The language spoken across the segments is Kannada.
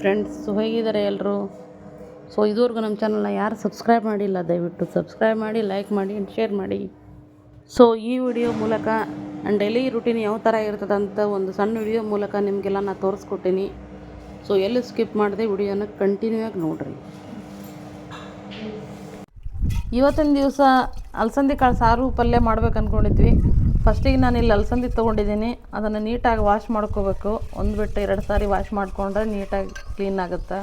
ಫ್ರೆಂಡ್ಸ್ ಹೇಗಿದ್ದಾರೆ ಎಲ್ಲರೂ ಸೊ ಇದುವರೆಗೂ ನಮ್ಮ ಚಾನಲ್ನ ಯಾರು ಸಬ್ಸ್ಕ್ರೈಬ್ ಮಾಡಿಲ್ಲ, ದಯವಿಟ್ಟು ಸಬ್ಸ್ಕ್ರೈಬ್ ಮಾಡಿ ಲೈಕ್ ಮಾಡಿ ಆ್ಯಂಡ್ ಶೇರ್ ಮಾಡಿ. ಸೊ ಈ ವಿಡಿಯೋ ಮೂಲಕ ನನ್ನ ಡೈಲಿ ರುಟೀನ್ ಯಾವ ಥರ ಇರ್ತದೆ ಅಂತ ಒಂದು ಸಣ್ಣ ವಿಡಿಯೋ ಮೂಲಕ ನಿಮಗೆಲ್ಲ ನಾನು ತೋರಿಸ್ಕೊಟ್ಟೀನಿ ಸೊ ಎಲ್ಲೂ ಸ್ಕಿಪ್ ಮಾಡಿದೆ ವಿಡಿಯೋನ ಕಂಟಿನ್ಯೂ ಆಗಿ ನೋಡಿರಿ. ಇವತ್ತಿನ ದಿವಸ ಅಲಸಂದಿ ಕಾಳು ಸಾರು ಪಲ್ಯ ಮಾಡ್ಬೇಕು ಅಂದ್ಕೊಂಡಿದ್ವಿ ಫಸ್ಟಿಗೆ ನಾನು ಇಲ್ಲಿ ಅಲಸಂದಿ ತೊಗೊಂಡಿದ್ದೀನಿ. ಅದನ್ನು ನೀಟಾಗಿ ವಾಶ್ ಮಾಡ್ಕೋಬೇಕು. ಒಂದು ಬಿಟ್ಟು ಎರಡು ಸಾರಿ ವಾಶ್ ಮಾಡಿಕೊಂಡ್ರೆ ನೀಟಾಗಿ ಕ್ಲೀನ್ ಆಗುತ್ತೆ.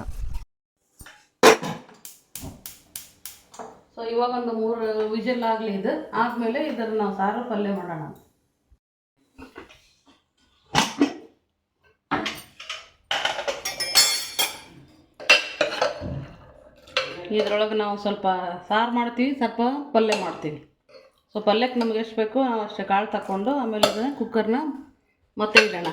ಸೊ ಇವಾಗ ಒಂದು ಮೂರು ವಿಜಲ್ ಆಗಲಿ ಇದು. ಆದಮೇಲೆ ಇದನ್ನು ನಾವು ಸಾರು ಪಲ್ಯ ಮಾಡೋಣ. ಇದ್ರೊಳಗೆ ನಾವು ಸ್ವಲ್ಪ ಸಾರು ಮಾಡ್ತೀವಿ, ಸ್ವಲ್ಪ ಪಲ್ಯ ಮಾಡ್ತೀವಿ. ಸೊ ಪಲ್ಯಕ್ಕೆ ನಮ್ಗೆ ಎಷ್ಟು ಬೇಕು ನಾವು ಅಷ್ಟು ಕಾಳು ತಗೊಂಡು ಆಮೇಲೆ ಅದನ್ನು ಕುಕ್ಕರ್ನ ಮತ್ತೆ ಇಡೋಣ.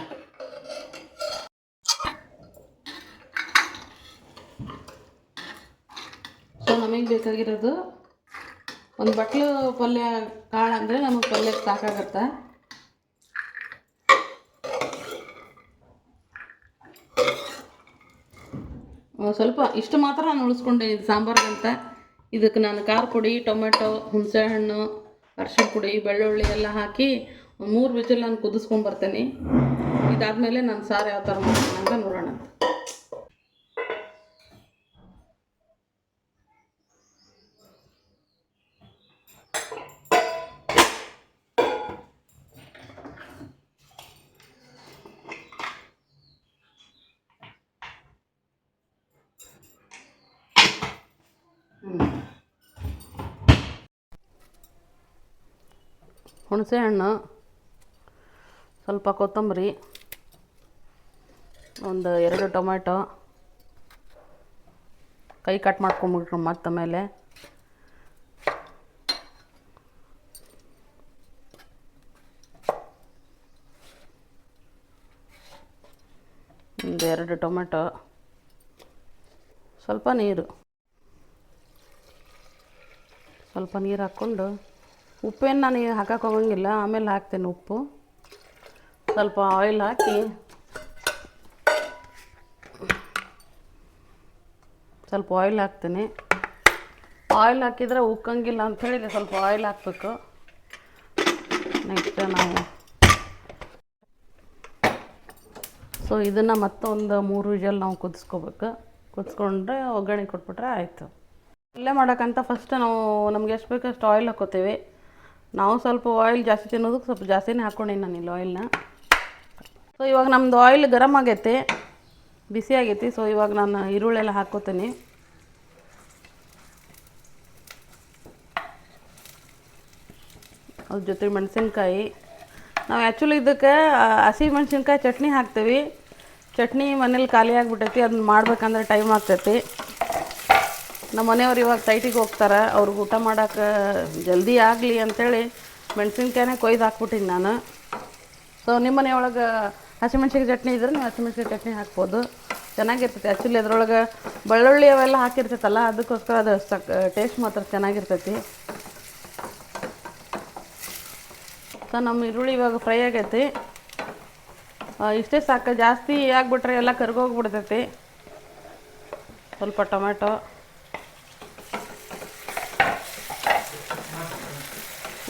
ಸೊ ನಮಗೆ ಬೇಕಾಗಿರೋದು ಒಂದು ಬಟ್ಲು ಪಲ್ಯ ಕಾಳು ಅಂದರೆ ನಮಗೆ ಪಲ್ಯಕ್ಕೆ ಸಾಕಾಗತ್ತೆ. ಸ್ವಲ್ಪ ಇಷ್ಟು ಮಾತ್ರ ನಾನು ಉಳಿಸ್ಕೊಂಡೆ ಇದು ಸಾಂಬಾರ್ಗಂತ. ಇದಕ್ಕೆ ನಾನು ಖಾರ ಪುಡಿ ಟೊಮೆಟೊ ಹುಣಸೆಹಣ್ಣು ಅರ್ಶಿಣ ಪುಡಿ, ಬೆಳ್ಳುಳ್ಳಿ ಎಲ್ಲ ಹಾಕಿ ಒಂದು ಮೂರು ವಿಜಿಲ್ ನಾನು ಕುದಿಸ್ಕೊಂಡು ಬರ್ತೇನೆ. ಇದಾದಮೇಲೆ ನಾನು ಸಾರು ಯಾವ ಥರ ಮಾಡ್ತೀನಿ ಅಂತ ನೋಡೋಣ ಅಂತ ಹುಣಸೆ ಹಣ್ಣು, ಸ್ವಲ್ಪ ಕೊತ್ತಂಬರಿ, ಒಂದು ಎರಡು ಟೊಮೆಟೊ ಕೈ ಕಟ್ ಮಾಡ್ಕೊಂಬಿಟ್ರು ಮತ್ತೆ ಮೇಲೆ. ಒಂದು ಎರಡು ಟೊಮೆಟೊ ಸ್ವಲ್ಪ ನೀರು. ಸ್ವಲ್ಪ ನೀರು ಹಾಕ್ಕೊಂಡು ಉಪ್ಪೇನು ನಾನು ಹಾಕಕ್ಕೆ ಹೋಗಂಗಿಲ್ಲ, ಆಮೇಲೆ ಹಾಕ್ತೇನೆ ಉಪ್ಪು. ಸ್ವಲ್ಪ ಆಯಿಲ್ ಹಾಕಿ. ಸ್ವಲ್ಪ ಆಯಿಲ್ ಹಾಕ್ತೀನಿ. ಆಯಿಲ್ ಹಾಕಿದರೆ ಉಕ್ಕಂಗಿಲ್ಲ ಅಂಥೇಳಿ ಸ್ವಲ್ಪ ಆಯಿಲ್ ಹಾಕಬೇಕು. ನೆಕ್ಸ್ಟ್ ನಾವು ಸೊ ಇದನ್ನು ಮತ್ತೊಂದು ಮೂರು ವಿಜಲ್ ನಾವು ಕುದಿಸ್ಕೋಬೇಕು. ಕುದಿಸ್ಕೊಂಡ್ರೆ ಒಗ್ಗರಣೆ ಕೊಟ್ಬಿಟ್ರೆ ಆಯಿತು. ಇಲ್ಲೇ ಮಾಡೋಕ್ಕಂತ ಫಸ್ಟ್ ನಾವು ನಮ್ಗೆ ಎಷ್ಟು ಬೇಕು ಅಷ್ಟು ಆಯಿಲ್ ಹಾಕ್ಕೋತೇವೆ ನಾವು ಸ್ವಲ್ಪ ಆಯಿಲ್ ಜಾಸ್ತಿ ತಿನ್ನೋದಕ್ಕೆ ಸ್ವಲ್ಪ ಜಾಸ್ತಿನೇ ಹಾಕ್ಕೊಂಡೀನಿ ನಾನು ಇಲ್ಲಿ ಆಯಿಲ್ನ ಸೊ ಇವಾಗ ನಮ್ಮದು ಆಯಿಲ್ ಗರಮ್ ಆಗೈತೆ, ಬಿಸಿ ಆಗೈತಿ. ಸೊ ಇವಾಗ ನಾನು ಈರುಳ್ಳೆಲ್ಲ ಹಾಕ್ಕೋತೀನಿ. ಅದ್ರ ಜೊತೆ ಮೆಣಸಿನ್ಕಾಯಿ. ನಾವು ಆ್ಯಕ್ಚುಲಿ ಇದಕ್ಕೆ ಹಸಿ ಮೆಣಸಿನ್ಕಾಯಿ ಚಟ್ನಿ ಹಾಕ್ತೀವಿ. ಚಟ್ನಿ ಮನೇಲಿ ಖಾಲಿ ಆಗಿಬಿಟ್ಟೈತಿ ಅದನ್ನ ಮಾಡ್ಬೇಕಂದ್ರೆ ಟೈಮ್ ಆಗ್ತೈತಿ. ನಮ್ಮ ಮನೆಯವ್ರು ಇವಾಗ ಸೈಟಿಗೆ ಹೋಗ್ತಾರೆ, ಅವ್ರಿಗೆ ಊಟ ಮಾಡೋಕೆ ಜಲ್ದಿ ಆಗಲಿ ಅಂಥೇಳಿ ಮೆಣಸಿನ್ಕಾಯಿನೇ ಕೊಯ್ದು ಹಾಕ್ಬಿಟ್ಟಿನಿ ನಾನು. ಸೊ ನಿಮ್ಮ ಮನೆಯೊಳಗೆ ಹಸಿಮೆಣ್ಸಿಗೆ ಚಟ್ನಿ ಇದ್ರೆ ನೀವು ಹಸಿಮೆಣ್ಸಿಗೆ ಚಟ್ನಿ ಹಾಕ್ಬೋದು. ಚೆನ್ನಾಗಿರ್ತೈತಿ. ಆ್ಯಕ್ಚುಲಿ ಅದ್ರೊಳಗೆ ಬೆಳ್ಳುಳ್ಳಿ ಅವೆಲ್ಲ ಹಾಕಿರ್ತೈತಲ್ಲ, ಅದಕ್ಕೋಸ್ಕರ ಅದು ಸಕ್ ಟೇಸ್ಟ್ ಮಾತ್ರ ಚೆನ್ನಾಗಿರ್ತೈತಿ. ಸೊ ನಮ್ಮ ಈರುಳ್ಳಿ ಇವಾಗ ಫ್ರೈ ಆಗೈತಿ. ಇಷ್ಟೇ ಸಾಕು. ಜಾಸ್ತಿ ಆಗಿಬಿಟ್ರೆ ಎಲ್ಲ ಕರ್ಗೋಗ್ಬಿಡ್ತೈತಿ. ಸ್ವಲ್ಪ ಟೊಮೆಟೊ.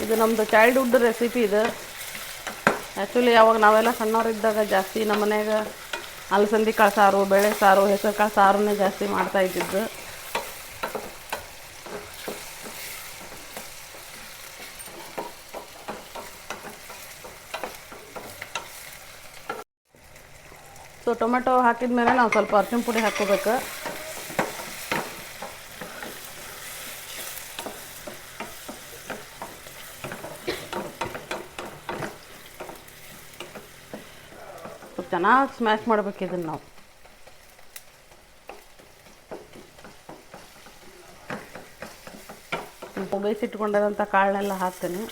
ಇದು ನಮ್ಮದು ಚೈಲ್ಡ್ಹುಡ್ ರೆಸಿಪಿ ಇದು. ಆ್ಯಕ್ಚುಲಿ ಯಾವಾಗ ನಾವೆಲ್ಲ ಸಣ್ಣವರಿದ್ದಾಗ ಜಾಸ್ತಿ ನಮ್ಮ ಮನ್ಯಾಗ ಅಲಸಂದಿ ಕಾಳು ಸಾರು ಬೇಳೆ ಸಾರು, ಹೆಸರು ಕಾಳು ಸಾರನ್ನೇ ಜಾಸ್ತಿ ಮಾಡ್ತಾ ಇದ್ದಿದ್ದು. ಸೊ ಟೊಮೆಟೊ ಹಾಕಿದ ಮೇಲೆ ನಾವು ಸ್ವಲ್ಪ ಅರ್ಶಿನ ಪುಡಿ ಹಾಕ್ಕೋಬೇಕು ಸ್ವಲ್ಪ ಚೆನ್ನಾಗಿ ಸ್ಮ್ಯಾಶ್ ಮಾಡ್ಬೇಕು ಇದನ್ನು ನಾವು. ಬೇಯಿಸಿಟ್ಕೊಂಡಿರೋಂಥ ಕಾಳನ್ನೆಲ್ಲ ಹಾಕ್ತೇನೆ.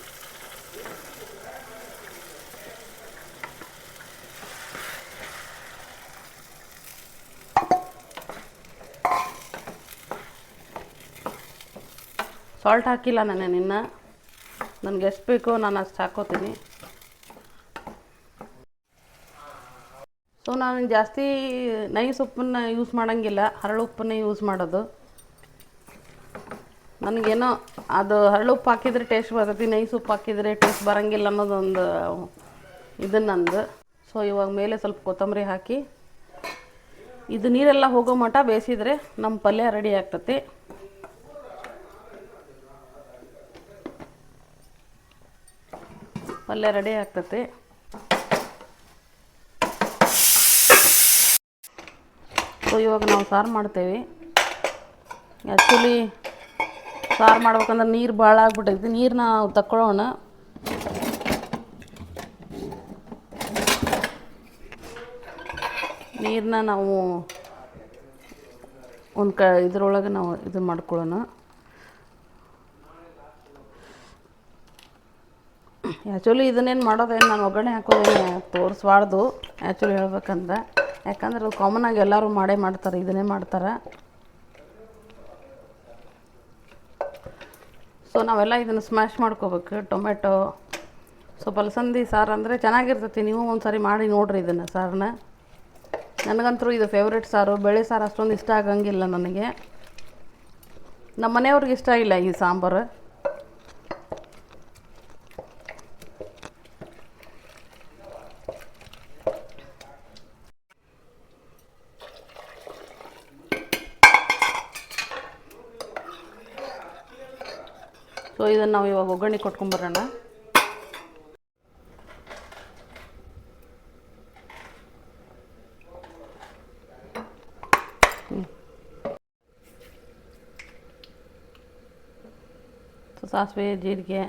ಸಾಲ್ಟ್ ಹಾಕಿಲ್ಲ ನಾನು ನಿನ್ನ. ನನಗೆ ಎಷ್ಟು ಬೇಕೋ ನಾನು ಅಷ್ಟು ಹಾಕೋತೀನಿ. ಸೊ ನಾನು ಜಾಸ್ತಿ ನೈಸ್ ಉಪ್ಪನ್ನ ಯೂಸ್ ಮಾಡೋಂಗಿಲ್ಲ. ಹರಳು ಉಪ್ಪನ್ನೇ ಯೂಸ್ ಮಾಡೋದು. ನನಗೇನೋ ಅದು ಹರಳು ಉಪ್ಪು ಹಾಕಿದರೆ ಟೇಸ್ಟ್ ಬರ್ತೈತಿ, ನೈಸ್ ಉಪ್ಪು ಹಾಕಿದರೆ ಟೇಸ್ಟ್ ಬರೋಂಗಿಲ್ಲ ಅನ್ನೋದೊಂದು ಇದು ನಂದು. ಸೊ ಇವಾಗ ಮೇಲೆ ಸ್ವಲ್ಪ ಕೊತ್ತಂಬರಿ ಹಾಕಿ, ಇದು ನೀರೆಲ್ಲ ಹೋಗೋ ಮಟ್ಟ ಬೇಯಿಸಿದರೆ ನಮ್ಮ ಪಲ್ಯ ರೆಡಿ ಆಗ್ತತಿ. ಪಲ್ಯ ರೆಡಿ ಆಗ್ತೈತಿ. ಸೊ ಇವಾಗ ನಾವು ಸಾರು ಮಾಡ್ತೇವೆ. ಆ್ಯಕ್ಚುಲಿ ಸಾರು ಮಾಡ್ಬೇಕಂದ್ರೆ ನೀರು ಭಾಳ ಆಗ್ಬಿಟ್ಟೈತಿ. ನೀರು ನಾವು ತಕ್ಕೊಳ್ಳೋಣ. ನೀರನ್ನ ನಾವು ಒಂದು ಕ ಇದ್ರೊಳಗೆ ನಾವು ಇದು ಮಾಡ್ಕೊಳ್ಳೋಣ. ಆ್ಯಕ್ಚುಲಿ ಇದನ್ನೇನು ಮಾಡೋದೇನು, ನಾನು ಒಗ್ಗರಣೆ ಹಾಕೋದೇನು ತೋರಿಸ್ಬಾರ್ದು. ಆ್ಯಕ್ಚುಲಿ ಹೇಳ್ಬೇಕಂದ್ರೆ ಯಾಕಂದ್ರೆ ಕಾಮನ್ ಆಗಿ ಎಲ್ಲರೂ ಮಾಡೇ ಮಾಡ್ತಾರೆ, ಇದನ್ನೇ ಮಾಡ್ತಾರೆ. ಸೊ ನಾವೆಲ್ಲ ಇದನ್ನು ಸ್ಮ್ಯಾಶ್ ಮಾಡ್ಕೋಬೇಕು. ಟೊಮೆಟೊ ಸೊ ಅಲಸಂದಿ ಸಾರು ಅಂದರೆ ಚೆನ್ನಾಗಿರ್ತೈತಿ. ನೀವು ಒಂದ್ಸರಿ ಸಾರಿ ಮಾಡಿ ನೋಡಿರಿ ಇದನ್ನು ಸಾರನ್ನ ನನಗಂತೂ ಇದು ಫೇವ್ರೇಟ್ ಸಾರು. ಬೇಳೆ ಸಾರು ಅಷ್ಟೊಂದು ಇಷ್ಟ ಆಗಂಗಿಲ್ಲ ನನಗೆ. ನಮ್ಮ ಮನೆಯವ್ರಿಗೆ ಇಷ್ಟ ಇಲ್ಲ ಈ ಸಾಂಬಾರು. ಸೊ ಇದನ್ನು ನಾವು ಇವಾಗ ಒಗ್ಗರಣೆ ಕೊಟ್ಕೊಂಬರೋಣ ಸಾಸಿವೆ ಜೀರಿಗೆ.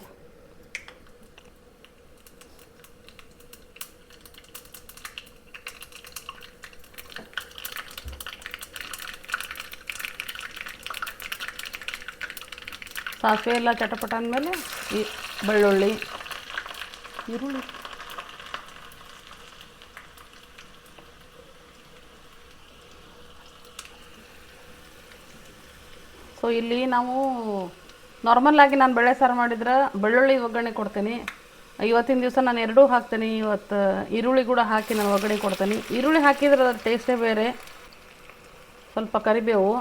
ಸಾಸಿವೆ ಎಲ್ಲ ಚಟಪಟ ಅಂದಮೇಲೆ ಈ ಬೆಳ್ಳುಳ್ಳಿ, ಈರುಳ್ಳಿ. ಸೊ ಇಲ್ಲಿ ನಾವು ನಾರ್ಮಲ್ಲಾಗಿ ನಾನು ಬೆಳೆ ಸಾರು ಮಾಡಿದ್ರೆ ಬೆಳ್ಳುಳ್ಳಿ ಒಗ್ಗರಣೆ ಕೊಡ್ತೀನಿ. ಇವತ್ತಿನ ದಿವಸ ನಾನು ಎರಡೂ ಹಾಕ್ತೀನಿ. ಇವತ್ತು ಈರುಳ್ಳಿ ಕೂಡ ಹಾಕಿ ನಾನು ಒಗ್ಗರಣೆ ಕೊಡ್ತೀನಿ. ಈರುಳ್ಳಿ ಹಾಕಿದ್ರೆ ಅದ್ರ ಟೇಸ್ಟೇ ಬೇರೆ. ಸ್ವಲ್ಪ ಕರಿಬೇವು.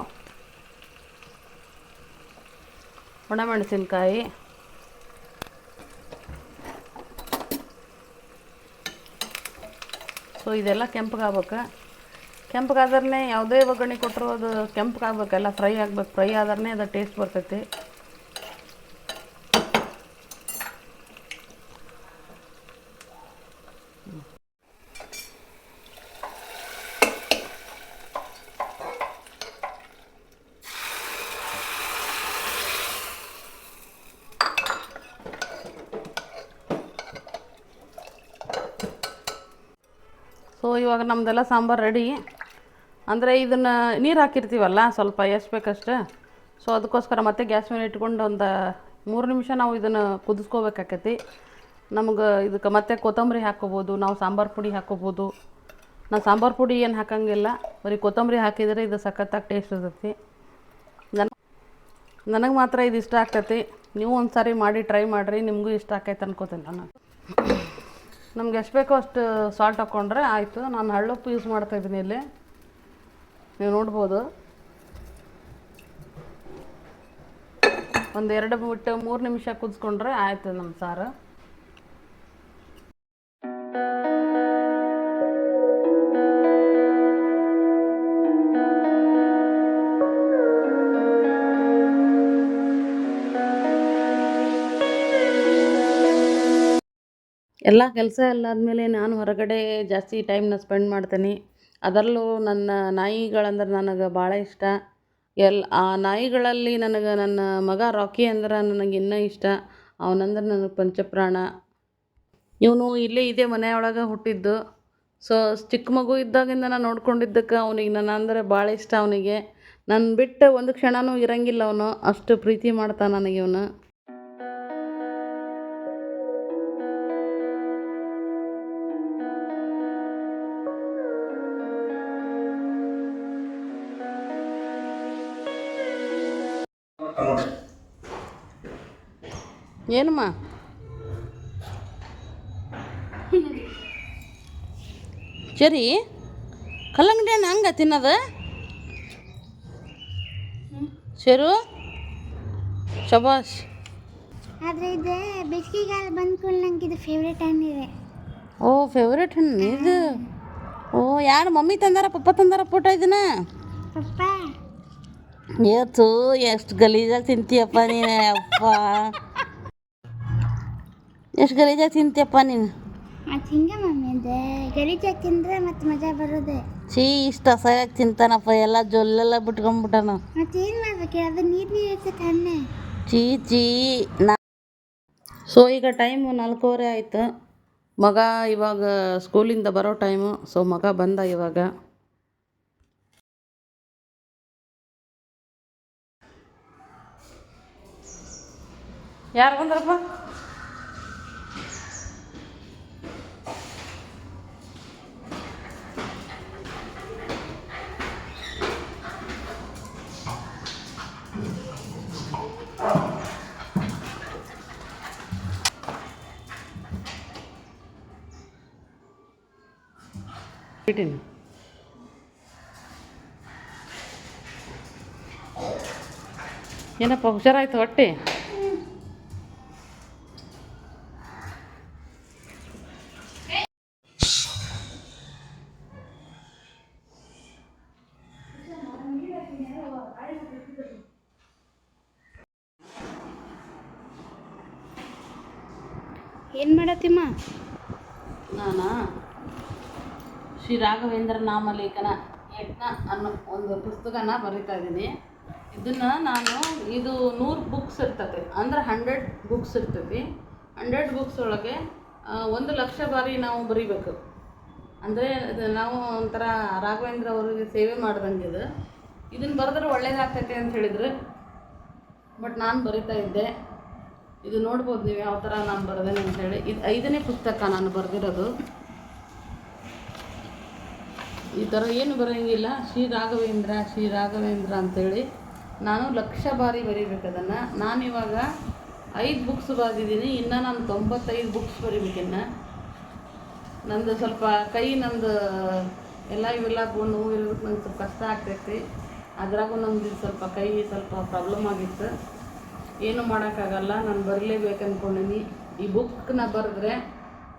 ಒಣಮೆಣಸಿನ್ಕಾಯಿ. ಸೊ ಇದೆಲ್ಲ ಕೆಂಪಗಾಗ್ಬೇಕು. ಕೆಂಪಗಾದ್ರೆ ಯಾವುದೇ ಒಗ್ಗರಣೆ ಕೊಟ್ಟರು ಅದು ಕೆಂಪಗಾಗ್ಬೇಕಲ್ಲ ಫ್ರೈ ಆಗ್ಬೇಕು. ಫ್ರೈ ಆದ್ರೆ ಅದು ಟೇಸ್ಟ್ ಬರ್ತೈತಿ ಸೊ ಇವಾಗ ನಮ್ಮದೆಲ್ಲ ಸಾಂಬಾರು ರೆಡಿ. ಅಂದರೆ ಇದನ್ನು ನೀರು ಹಾಕಿರ್ತೀವಲ್ಲ, ಸ್ವಲ್ಪ ಎಷ್ಟು ಬೇಕಷ್ಟು. ಸೊ ಅದಕ್ಕೋಸ್ಕರ ಮತ್ತೆ ಗ್ಯಾಸ್ ಮೇಲೆ ಇಟ್ಕೊಂಡು ಒಂದು ಮೂರು ನಿಮಿಷ ನಾವು ಇದನ್ನು ಕುದಿಸ್ಕೋಬೇಕಾಕೈತಿ. ನಮ್ಗೆ ಇದಕ್ಕೆ ಮತ್ತೆ ಕೊತ್ತಂಬರಿ ಹಾಕ್ಕೋಬೋದು, ನಾವು ಸಾಂಬಾರು ಪುಡಿ ಹಾಕ್ಕೋಬೋದು. ನಾನು ಸಾಂಬಾರು ಪುಡಿ ಏನು ಹಾಕಂಗಿಲ್ಲ, ಬರೀ ಕೊತ್ತಂಬರಿ ಹಾಕಿದರೆ ಇದು ಸಖತ್ತಾಗಿ ಟೇಸ್ಟ್ ಇರ್ತೈತಿ. ನನ್ನ ನನಗೆ ಮಾತ್ರ ಇದು ಇಷ್ಟ ಆಗ್ತೈತಿ. ನೀವು ಒಂದು ಸಾರಿ ಮಾಡಿ ಟ್ರೈ ಮಾಡಿರಿ, ನಿಮಗೂ ಇಷ್ಟ ಆಕೈತೆ ಅನ್ಕೋತೀನಿ ನಾನು. ನಮ್ಗೆ ಎಷ್ಟು ಬೇಕೋ ಅಷ್ಟು ಸಾಲ್ಟ್ ಹಾಕ್ಕೊಂಡ್ರೆ ಆಯಿತು. ನಾನು ಹಳ್ಳುಪ್ಪು ಯೂಸ್ ಮಾಡ್ತಾ ಇದ್ದೀನಿ ಇಲ್ಲಿ. ನೀವು ನೋಡ್ಬೋದು. ಒಂದು ಎರಡು ಬಿಟ್ಟು ಮೂರು ನಿಮಿಷ ಕುದಿಸ್ಕೊಂಡ್ರೆ ಆಯಿತು ನಮ್ಮ ಸಾರು. ಎಲ್ಲ ಕೆಲಸ ಎಲ್ಲ ಆದಮೇಲೆ ನಾನು ಹೊರಗಡೆ ಜಾಸ್ತಿ ಟೈಮ್ನ ಸ್ಪೆಂಡ್ ಮಾಡ್ತೀನಿ. ಅದರಲ್ಲೂ ನನ್ನ ನಾಯಿಗಳಂದ್ರೆ ನನಗೆ ಭಾಳ ಇಷ್ಟ. ಎಲ್, ಆ ನಾಯಿಗಳಲ್ಲಿ ನನಗೆ ನನ್ನ ಮಗ ರಾಕಿ ಅಂದ್ರೆ ನನಗೆ ಇನ್ನೂ ಇಷ್ಟ. ಅವನಂದ್ರೆ ನನಗೆ ಪಂಚಪ್ರಾಣ. ಇವನು ಇಲ್ಲೇ ಇದೇ ಮನೆಯೊಳಗೆ ಹುಟ್ಟಿದ್ದು. ಸೊ ಚಿಕ್ಕ ಮಗು ಇದ್ದಾಗಿಂದ ನಾನು ನೋಡ್ಕೊಂಡಿದ್ದಕ್ಕೆ ಅವನಿಗೆ ನನ್ನ ಅಂದರೆ ಭಾಳ ಇಷ್ಟ ಅವನಿಗೆ. ನನ್ನ ಬಿಟ್ಟು ಒಂದು ಕ್ಷಣವೂ ಇರಂಗಿಲ್ಲ ಅವನು. ಅಷ್ಟು ಪ್ರೀತಿ ಮಾಡ್ತಾನೆ ನನಗೆ ಇವನು. ಏನಮ್ಮ? ಸರಿ ಕಲ್ಲಂಗಡಿ ಹಣ್ಣು ಹಂಗ ತಿನ್ನೋದು? ಸೇರು ಶಬಾಷ್ ಆದರೆ ಇದು ಬೇಸಿಗೆಗಾಲ ಬಂದ್ಕೊಂಡು ನಂಗೆ ಇದು ಫೇವ್ರೇಟ್ ಹಣ್ಣಿದೆ ಓ ಫೇವ್ರೇಟ್ ಹಣ್ಣು? ಇದು? ಓ ಯಾರು ಮಮ್ಮಿ ತಂದಾರ ಪಪ್ಪ ತಂದಾರ ಫೋಟೋ ಇದನ್ನ? ಏತು ಎಷ್ಟು ಗಲೀಜಾಗಿ ತಿಂತೀಯಪ್ಪ ನೀನೇ ಅಪ್ಪ. ಎಷ್ಟು ಗಲೀಜಾಗಿ ತಿಂತೀಯಪ್ಪ ನೀನು? ಮತ್ತು ಹಿಂಗೆ ಮಮ್ಮಿ ಅದು ಗಲೀಜಾಗಿ ತಿಂದರೆ ಮತ್ತೆ ಮಜಾ ಬರೋದೆ. ಛೀ ಇಷ್ಟು ಅಸಹ್ಯಾಗಿ ತಿಂತಾನಪ್ಪ ಎಲ್ಲ ಜೊಲ್ಲೆಲ್ಲ ಬಿಟ್ಕೊಂಡ್ಬಿಟ್ಟಾನ ಮತ್ತೆ ಏನು ಮಾಡ್ಬೇಕು ಅದು ನೀರು ನೀರು ಇರ್ತೈತೆ ಹಣ್ಣೆ ಛೀ ಛೀ ನಾ ಸೊ ಈಗ ಟೈಮು ನಾಲ್ಕೂವರೆ ಆಯಿತು. ಮಗ ಇವಾಗ ಸ್ಕೂಲಿಂದ ಬರೋ ಟೈಮು ಸೊ ಮಗ ಬಂದ ಇವಾಗ. ಯಾರು ಬಂದ್ರಪ್ಪ? ಇಟ್ಟಿನಿ ಏನಪ್ಪ ಹುಷಾರಾಯ್ತು ಹೊಟ್ಟೆ ನಾಮಲೇಖನ ಯಜ್ಞ ಅನ್ನೋ ಒಂದು ಪುಸ್ತಕನ ಬರಿತಾ ಇದ್ದೀನಿ. ಇದನ್ನು ನಾನು ಇದು ನೂರು ಬುಕ್ಸ್ ಇರ್ತದೆ ಅಂದ್ರೆ ಹಂಡ್ರೆಡ್ ಬುಕ್ಸ್ ಇರ್ತೈತಿ. ಹಂಡ್ರೆಡ್ ಬುಕ್ಸ್ ಒಳಗೆ ಒಂದು ಲಕ್ಷ ಬಾರಿ ನಾವು ಬರಿಬೇಕು. ಅಂದರೆ ನಾವು ಒಂಥರ ರಾಘವೇಂದ್ರ ಅವರಿಗೆ ಸೇವೆ ಮಾಡ್ದಂಗೆ ಇದು. ಇದನ್ನು ಬರೆದ್ರೆ ಒಳ್ಳೇದಾಗ್ತೈತೆ ಅಂತ ಹೇಳಿದ್ರು. ಬಟ್ ನಾನು ಬರಿತಾ ಇದ್ದೆ. ಇದು ನೋಡ್ಬೋದು ನೀವು ಯಾವ ಥರ ನಾನು ಬರೆದೇನೆ ಅಂತೇಳಿ ಇದು ಐದನೇ ಪುಸ್ತಕ ನಾನು ಬರೆದಿರೋದು. ಈ ಥರ ಏನು ಬರೋಂಗಿಲ್ಲ. ಶ್ರೀ ರಾಘವೇಂದ್ರ ಶ್ರೀ ರಾಘವೇಂದ್ರ ಅಂತೇಳಿ ನಾನು ಲಕ್ಷ ಬಾರಿ ಬರೀಬೇಕು ಅದನ್ನು. ನಾನಿವಾಗ ಐದು ಬುಕ್ಸ್ ಬರೆದಿದ್ದೀನಿ. ಇನ್ನು ನಾನು ತೊಂಬತ್ತೈದು ಬುಕ್ಸ್ ಬರಿಬೇಕಿನ್ನು ನಂದು ಸ್ವಲ್ಪ ಕೈ ನಂದು ಎಲ್ಲ ಇವೆಲ್ಲ ನೋವು ಇರೋದಕ್ಕೆ ನಂಗೆ ಸ್ವಲ್ಪ ಕಷ್ಟ ಆಗ್ತೈತಿ. ಅದ್ರಾಗೂ ನಮ್ದು ಸ್ವಲ್ಪ ಕೈ ಸ್ವಲ್ಪ ಪ್ರಾಬ್ಲಮ್ ಆಗಿತ್ತು. ಏನು ಮಾಡೋಕ್ಕಾಗಲ್ಲ. ನಾನು ಬರಲೇಬೇಕು ಅಂದ್ಕೊಂಡೀನಿ ಈ ಬುಕ್ನ ಬರೆದ್ರೆ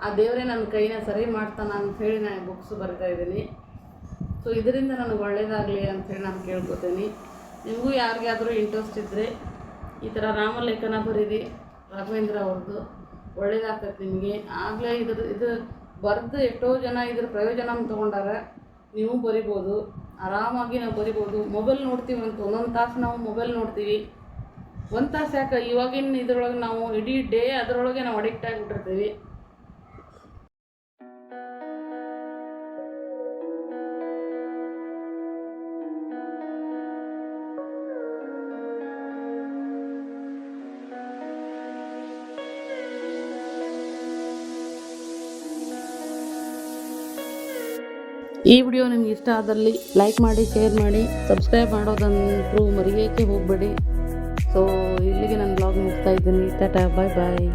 ಆ ದೇವರೇ ನನ್ನ ಕೈನ ಸರಿ ಮಾಡ್ತಾನೆ ಅಂತ ಹೇಳಿ ನಾನು ಬುಕ್ಸ್ ಬರಿತಾ ಇದ್ದೀನಿ. ಸೊ ಇದರಿಂದ ನನಗೆ ಒಳ್ಳೇದಾಗಲಿ ಅಂತೇಳಿ ನಾನು ಕೇಳ್ಕೊತೀನಿ. ನಿಮಗೂ ಯಾರಿಗಾದರೂ ಇಂಟ್ರೆಸ್ಟ್ ಇದ್ದರೆ ಈ ಥರ ರಾಮಲೇಖನ ಬರೀರಿ, ರಾಘವೇಂದ್ರ ಅವ್ರದ್ದು ಒಳ್ಳೇದಾಗ್ತೈತೆ ನಿಮಗೆ. ಆಗಲೇ ಇದ್ರ ಇದು ಬರೆದು ಎಷ್ಟೋ ಜನ ಇದ್ರ ಪ್ರಯೋಜನ ತೊಗೊಂಡಾಗ ನೀವು ಬರಿಬೋದು. ಆರಾಮಾಗಿ ನಾವು ಬರಿಬೋದು. ಮೊಬೈಲ್ ನೋಡ್ತೀವಿ ಅಂತ ಒಂದೊಂದು ತಾಸು ನಾವು ಮೊಬೈಲ್ ನೋಡ್ತೀವಿ. ಒಂದು ತಾಸು ಯಾಕೆ? ಇವಾಗಿನ ಇದರೊಳಗೆ ನಾವು ಇಡೀ ಡೇ ಅದರೊಳಗೆ ನಾವು ಅಡಿಕ್ಟ್ ಆಗಿಬಿಟ್ಟಿರ್ತೀವಿ. ಈ ವಿಡಿಯೋ ನಿಮ್ಗೆ ಇಷ್ಟ ಆದಲ್ಲಿ ಲೈಕ್ ಮಾಡಿ ಶೇರ್ ಮಾಡಿ ಸಬ್ಸ್ಕ್ರೈಬ್ ಮಾಡೋದಂತೂ ಮರೆಯೋಕ್ಕೆ ಹೋಗಬೇಡಿ. ಸೊ ಇಲ್ಲಿಗೆ ನಾನು ಬ್ಲಾಗ್ ಮುಗ್ತಾ ಇದ್ದೀನಿ. ಟಾಟಾ ಬಾಯ್ ಬಾಯ್